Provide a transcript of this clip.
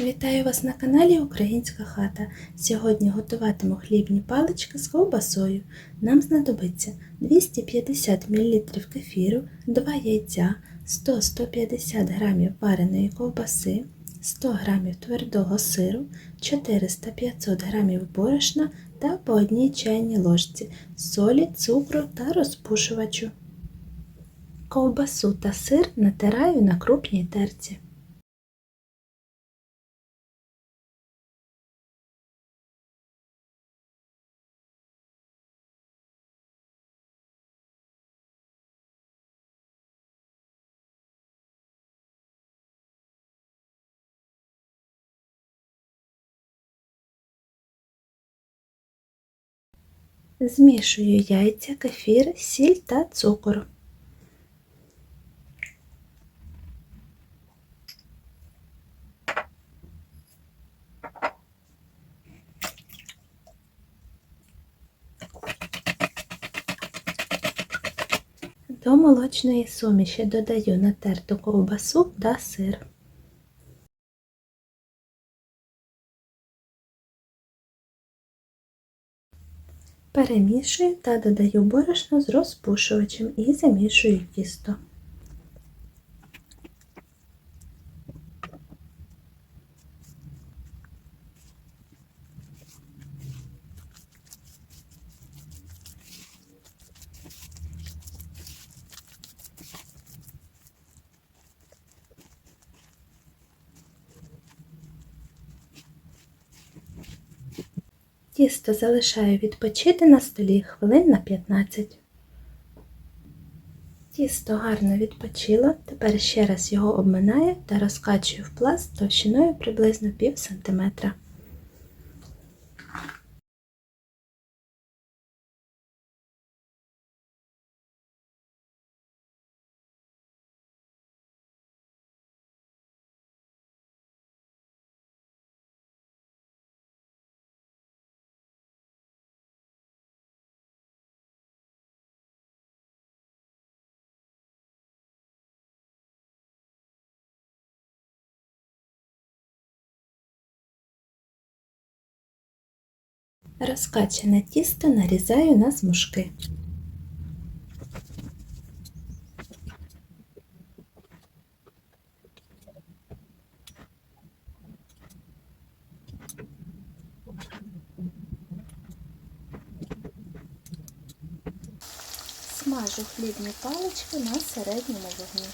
Вітаю вас на каналі Українська хата. Сьогодні готуватиму хлібні палички з ковбасою. Нам знадобиться 250 мл кефіру, 2 яйця, 100-150 г вареної ковбаси, 100 г твердого сиру, 400-500 г борошна та по одній чайній ложці солі, цукру та розпушувачу. Ковбасу та сир натираю на крупній терці. Змішую яйця, кефір, сіль та цукор. До молочної суміші додаю натерту ковбасу та сир. Перемішую та додаю борошно з розпушувачем і замішую тісто. Тісто залишаю відпочити на столі хвилин на 15. Тісто гарно відпочило, тепер ще раз його обминаю та розкачую в пласт товщиною приблизно пів сантиметра. Розкачане тісто нарізаю на смужки. Смажу хлібні палички на середньому вогні.